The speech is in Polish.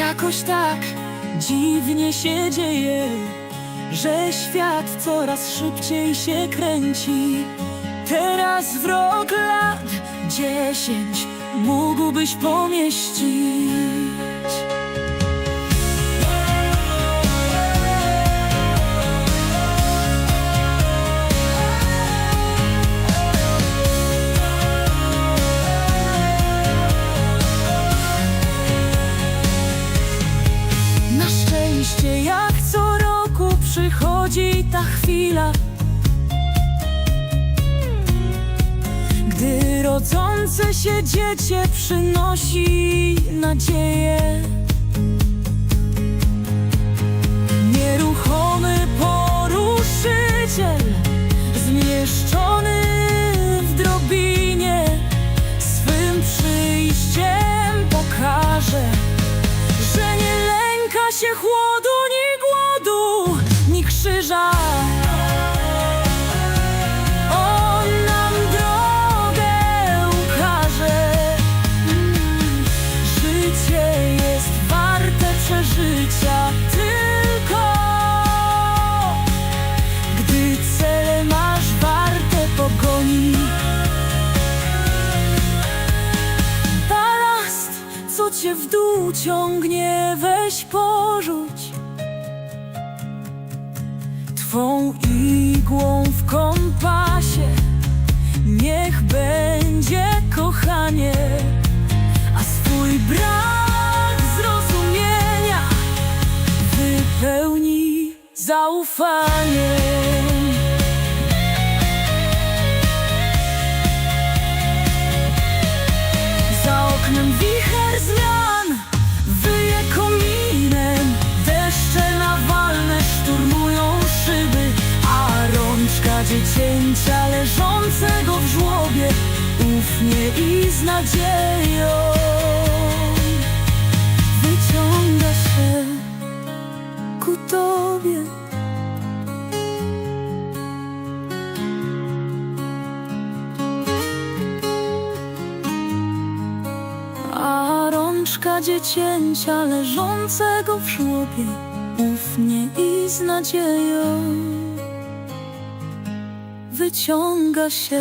Jakoś tak dziwnie się dzieje, że świat coraz szybciej się kręci. Teraz w rok lat dziesięć mógłbyś pomieścić. Jak co roku przychodzi ta chwila. Gdy rodzące się dziecię przynosi nadzieję. Nieruchomy poruszyciel Zmieszczony w drobinie. Swym przyjściem pokaże że nie lęka się chłodu, krzyża. On nam drogę ukaże. Mm, Życie jest warte przeżycia tylko, gdy cele masz warte pogoni. Balast, co cię w dół ciągnie, weź porzuć Twą igłą w kompasie. Niech będzie kochanie A swój brak zrozumienia Wypełni zaufaniem rączka dziecięcia leżącego w żłobie Ufnie i z nadzieją. Wyciąga się ku tobie. A rączka dziecięcia leżącego w żłobie Ufnie i z nadzieją Wyciąga się